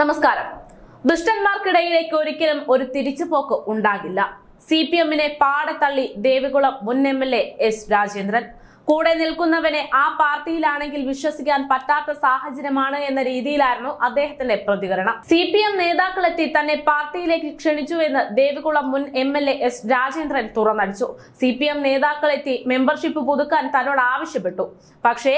നമസ്കാരം. ദുഷ്ടന്മാർക്കിടയിലേക്ക് ഒരിക്കലും ഒരു തിരിച്ചുപോക്ക് ഉണ്ടാകില്ല. സി പി എമ്മിനെ പാടെ തള്ളി ദേവികുളം മുൻ M L A S Rajendran. കൂടെ നിൽക്കുന്നവനെ ആ പാർട്ടിയിലാണെങ്കിൽ വിശ്വസിക്കാൻ പറ്റാത്ത സാഹചര്യമാണ് എന്ന രീതിയിലായിരുന്നു അദ്ദേഹത്തിന്റെ പ്രതികരണം. സി പി എം നേതാക്കളെത്തി തന്നെ പാർട്ടിയിലേക്ക് ക്ഷണിച്ചു എന്ന് ദേവികുളം മുൻ M L A S Rajendran തുറന്നടിച്ചു. C P M നേതാക്കളെത്തി മെമ്പർഷിപ്പ് പുതുക്കാൻ തന്നോട് ആവശ്യപ്പെട്ടു. പക്ഷേ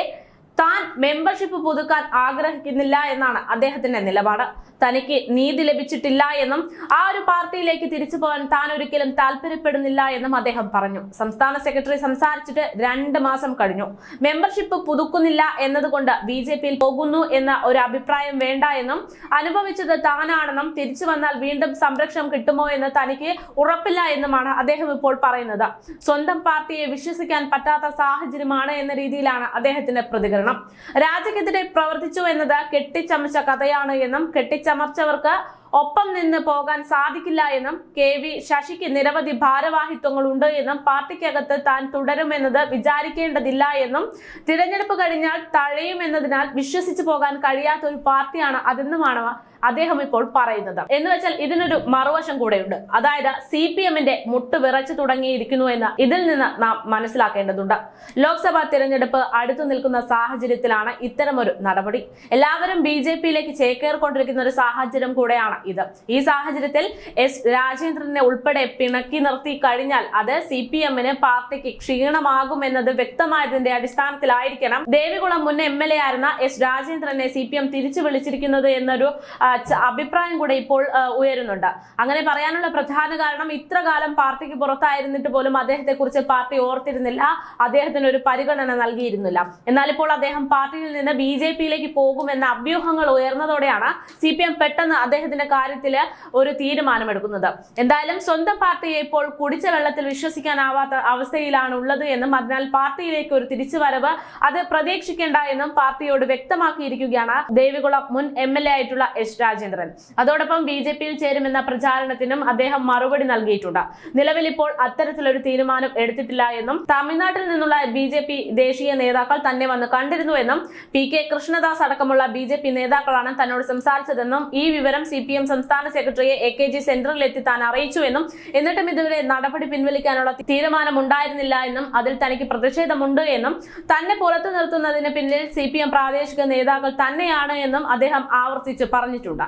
താൻ മെമ്പർഷിപ്പ് പുതുക്കാൻ ആഗ്രഹിക്കുന്നില്ല എന്നാണ് അദ്ദേഹത്തിന്റെ നിലപാട്. തനിക്ക് നീതി ലഭിച്ചിട്ടില്ല എന്നും ആ ഒരു പാർട്ടിയിലേക്ക് തിരിച്ചു പോകാൻ താൻ ഒരിക്കലും താല്പര്യപ്പെടുന്നില്ല എന്നും അദ്ദേഹം പറഞ്ഞു. സംസ്ഥാന സെക്രട്ടറി സംസാരിച്ചിട്ട് രണ്ട് മാസം കഴിഞ്ഞു. മെമ്പർഷിപ്പ് പുതുക്കുന്നില്ല എന്നതുകൊണ്ട് ബി ജെ പിയിൽ പോകുന്നു എന്ന ഒരു അഭിപ്രായം വേണ്ട എന്നും അനുഭവിച്ചത് താനാണെന്നും തിരിച്ചു വന്നാൽ വീണ്ടും സംരക്ഷണം കിട്ടുമോ എന്ന് തനിക്ക് ഉറപ്പില്ല എന്നുമാണ് അദ്ദേഹം ഇപ്പോൾ പറയുന്നത്. സ്വന്തം പാർട്ടിയെ വിശ്വസിക്കാൻ പറ്റാത്ത സാഹചര്യമാണ് എന്ന രീതിയിലാണ് അദ്ദേഹത്തിന്റെ പ്രതികരണം. രാജയ്ക്കെതിരെ പ്രവർത്തിച്ചു എന്നത് കെട്ടിച്ചമച്ച കഥയാണ് എന്നും കെട്ടിച്ചമർച്ചവർക്ക് ഒപ്പം നിന്ന് പോകാൻ സാധിക്കില്ല എന്നും കെ വി ശശിക്ക് നിരവധി ഭാരവാഹിത്വങ്ങളുണ്ട് എന്നും പാർട്ടിക്കകത്ത് താൻ തുടരുമെന്നത് വിചാരിക്കേണ്ടതില്ല എന്നും തിരഞ്ഞെടുപ്പ് കഴിഞ്ഞാൽ തഴയുമെന്നതിനാൽ വിശ്വസിച്ചു പോകാൻ കഴിയാത്ത ഒരു പാർട്ടിയാണ് അതെന്നുമാണ് അദ്ദേഹം ഇപ്പോൾ പറയുന്നത്. എന്ന് വെച്ചാൽ ഇതിനൊരു മറുവശം കൂടെയുണ്ട്. അതായത് സി പി എമ്മിന്റെ മുട്ട് വിറച്ചു തുടങ്ങിയിരിക്കുന്നു എന്ന് ഇതിൽ നിന്ന് നാം മനസ്സിലാക്കേണ്ടതുണ്ട്. ലോക്സഭാ തിരഞ്ഞെടുപ്പ് അടുത്തു നിൽക്കുന്ന സാഹചര്യത്തിലാണ് ഇത്തരമൊരു നടപടി. എല്ലാവരും ബി ജെ പിയിലേക്ക് ചേക്കേറിക്കൊണ്ടിരിക്കുന്ന ഒരു സാഹചര്യം കൂടെയാണ് ഇത്. ഈ സാഹചര്യത്തിൽ എസ് രാജേന്ദ്രനെ ഉൾപ്പെടെ പിണക്കി നിർത്തി കഴിഞ്ഞാൽ അത് സി പി എമ്മിന് പാർട്ടിക്ക് ക്ഷീണമാകുമെന്നത് വ്യക്തമായതിന്റെ അടിസ്ഥാനത്തിലായിരിക്കണം. ദേവികുളം മുൻ എം എൽ എ ആയിരുന്ന എസ് രാജേന്ദ്രനെ സി പി എം തിരിച്ചു വിളിച്ചിരിക്കുന്നത് എന്നൊരു അഭിപ്രായം കൂടെ ഇപ്പോൾ ഉയരുന്നുണ്ട്. അങ്ങനെ പറയാനുള്ള പ്രധാന കാരണം ഇത്ര കാലം പാർട്ടിക്ക് പുറത്തായിരുന്നിട്ട് പോലും അദ്ദേഹത്തെ കുറിച്ച് പാർട്ടി ഓർത്തിരുന്നില്ല. അദ്ദേഹത്തിന് ഒരു പരിഗണന നൽകിയിരുന്നില്ല. എന്നാൽ ഇപ്പോൾ അദ്ദേഹം പാർട്ടിയിൽ നിന്ന് ബി ജെ പിയിലേക്ക് പോകുമെന്ന അഭ്യൂഹങ്ങൾ ഉയർന്നതോടെയാണ് സി പി എം പെട്ടെന്ന് അദ്ദേഹത്തിന്റെ കാര്യത്തിൽ ഒരു തീരുമാനമെടുക്കുന്നത്. എന്തായാലും സ്വന്തം പാർട്ടിയെ ഇപ്പോൾ കുടിച്ച വെള്ളത്തിൽ വിശ്വസിക്കാനാവാത്ത അവസ്ഥയിലാണ് ഉള്ളത് എന്നും അതിനാൽ പാർട്ടിയിലേക്ക് ഒരു തിരിച്ചുവരവ് അത് പ്രതീക്ഷിക്കേണ്ട എന്നും പാർട്ടിയോട് വ്യക്തമാക്കിയിരിക്കുകയാണ് ദേവികുളം മുൻ എം എൽ എ ആയിട്ടുള്ള എസ് രാജേന്ദ്രൻ. അതോടൊപ്പം ബി ജെ പിയിൽ ചേരുമെന്ന പ്രചാരണത്തിനും അദ്ദേഹം മറുപടി നൽകിയിട്ടുണ്ട്. നിലവിൽ ഇപ്പോൾ അത്തരത്തിലൊരു തീരുമാനം എടുത്തിട്ടില്ല എന്നും തമിഴ്നാട്ടിൽ നിന്നുള്ള ബി ജെ പി ദേശീയ നേതാക്കൾ തന്നെ വന്ന് കണ്ടിരുന്നു എന്നും പി കെ കൃഷ്ണദാസ് അടക്കമുള്ള ബി ജെ പി നേതാക്കളാണ് തന്നോട് സംസാരിച്ചതെന്നും ഈ വിവരം സി പി എം സംസ്ഥാന സെക്രട്ടറിയെ എ കെ ജി സെന്ററിൽ എത്തി താൻ അറിയിച്ചു എന്നും എന്നിട്ടും ഇതുവരെ നടപടി പിൻവലിക്കാനുള്ള തീരുമാനം ഉണ്ടായിരുന്നില്ല എന്നും അതിൽ തനിക്ക് പ്രതിഷേധമുണ്ട് എന്നും തന്നെ പുറത്തു നിർത്തുന്നതിന് പിന്നിൽ സി പ്രാദേശിക നേതാക്കൾ തന്നെയാണ് എന്നും അദ്ദേഹം ആവർത്തിച്ച് പറഞ്ഞിട്ടുണ്ട്.